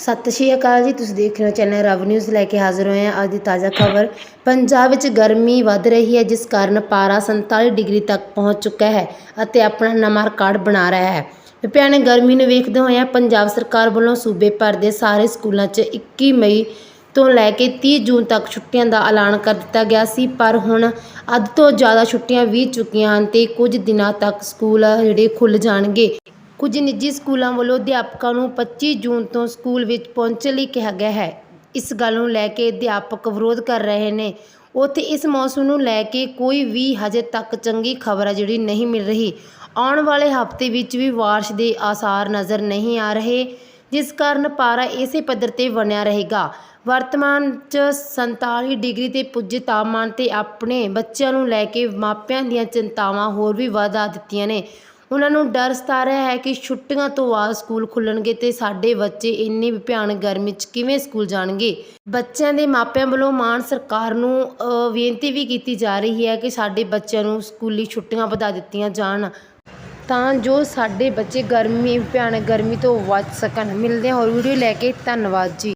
ਸਤਿ ਸ਼੍ਰੀ ਅਕਾਲ ਜੀ, ਤੁਸੀਂ ਦੇਖ ਰਹੇ ਹੋ ਚੈਨਲ ਰਵ ਨਿਊਜ਼ ਲੈ ਕੇ ਹਾਜ਼ਰ ਹੋਏ ਹਾਂ। ਅੱਜ ਦੀ ਤਾਜ਼ਾ ਖਬਰ, ਪੰਜਾਬ ਵਿੱਚ ਗਰਮੀ ਵੱਧ ਰਹੀ ਹੈ, ਜਿਸ ਕਾਰਨ ਪਾਰਾ 47 ਡਿਗਰੀ ਤੱਕ ਪਹੁੰਚ ਚੁੱਕਾ ਹੈ ਅਤੇ ਆਪਣਾ ਨਵਾਂ ਰਿਕਾਰਡ ਬਣਾ ਰਿਹਾ ਹੈ। ਵਿਭਿਆਨ ਗਰਮੀ ਨੂੰ ਵੇਖਦੇ ਹੋਏ ਪੰਜਾਬ ਸਰਕਾਰ ਵੱਲੋਂ ਸੂਬੇ ਭਰ ਦੇ ਸਾਰੇ ਸਕੂਲਾਂ 'ਚ 21 ਮਈ ਤੋਂ ਲੈ ਕੇ 30 ਜੂਨ ਤੱਕ ਛੁੱਟੀਆਂ ਦਾ ਐਲਾਨ ਕਰ ਦਿੱਤਾ ਗਿਆ ਸੀ, ਪਰ ਹੁਣ ਅੱਧ ਤੋਂ ਜ਼ਿਆਦਾ ਛੁੱਟੀਆਂ ਵੀ ਚੁੱਕੀਆਂ ਹਨ ਤੇ ਕੁਝ ਦਿਨਾਂ ਤੱਕ ਸਕੂਲ ਜਿਹੜੇ ਖੁੱਲ੍ਹ ਜਾਣਗੇ। ਕੁਝ ਨਿੱਜੀ ਸਕੂਲਾਂ ਵੱਲੋਂ ਅਧਿਆਪਕਾਂ ਨੂੰ 25 ਜੂਨ ਤੋਂ ਸਕੂਲ ਵਿੱਚ ਪਹੁੰਚਣ ਲਈ ਕਿਹਾ ਗਿਆ ਹੈ। ਇਸ ਗੱਲ ਨੂੰ ਲੈ ਕੇ ਅਧਿਆਪਕ ਵਿਰੋਧ ਕਰ ਰਹੇ ਨੇ। ਉੱਥੇ ਇਸ ਮੌਸਮ ਨੂੰ ਲੈ ਕੇ ਕੋਈ ਵੀ ਹਜੇ ਤੱਕ ਚੰਗੀ ਖਬਰ ਹੈ ਜਿਹੜੀ ਨਹੀਂ ਮਿਲ ਰਹੀ। ਆਉਣ ਵਾਲੇ ਹਫ਼ਤੇ ਵਿੱਚ ਵੀ ਬਾਰਿਸ਼ ਦੇ ਆਸਾਰ ਨਜ਼ਰ ਨਹੀਂ ਆ ਰਹੇ, ਜਿਸ ਕਾਰਨ ਪਾਰਾ ਇਸੇ ਪੱਧਰ ਤੇ ਬਣਿਆ ਰਹੇਗਾ। ਵਰਤਮਾਨ ਚ 47 ਡਿਗਰੀ ਤੇ ਪੁੱਜੇ ਤਾਪਮਾਨ ਤੇ ਆਪਣੇ ਬੱਚਿਆਂ ਨੂੰ ਲੈ ਕੇ ਮਾਪਿਆਂ ਦੀਆਂ ਚਿੰਤਾਵਾਂ ਹੋਰ ਵੀ ਵਧਾ ਦਿੱਤੀਆਂ ਨੇ। ਉਹਨਾਂ ਨੂੰ ਡਰ ਸਤਾ ਰਿਹਾ ਹੈ ਕਿ ਛੁੱਟੀਆਂ ਤੋਂ ਬਾਅਦ ਸਕੂਲ ਖੁੱਲਣਗੇ ਤੇ ਸਾਡੇ ਬੱਚੇ ਇੰਨੀ ਭਿਆਨਕ ਗਰਮੀ 'ਚ ਕਿਵੇਂ ਸਕੂਲ ਜਾਣਗੇ? ਬੱਚਿਆਂ ਦੇ ਮਾਪਿਆਂ ਵੱਲੋਂ ਮਾਨ ਸਰਕਾਰ ਨੂੰ ਬੇਨਤੀ ਵੀ ਕੀਤੀ ਜਾ ਰਹੀ ਹੈ ਕਿ ਸਾਡੇ ਬੱਚਿਆਂ ਨੂੰ ਸਕੂਲੀ ਛੁੱਟੀਆਂ ਵਧਾ ਦਿੱਤੀਆਂ ਜਾਣ ਤਾਂ ਜੋ ਸਾਡੇ ਬੱਚੇ ਗਰਮੀ, ਭਿਆਨਕ ਗਰਮੀ ਤੋਂ ਬਚ ਸਕਣ। ਮਿਲਦੇ ਹਾਂ, ਹੋਰ ਵੀਡੀਓ ਲੈ ਕੇ। ਧੰਨਵਾਦ ਜੀ।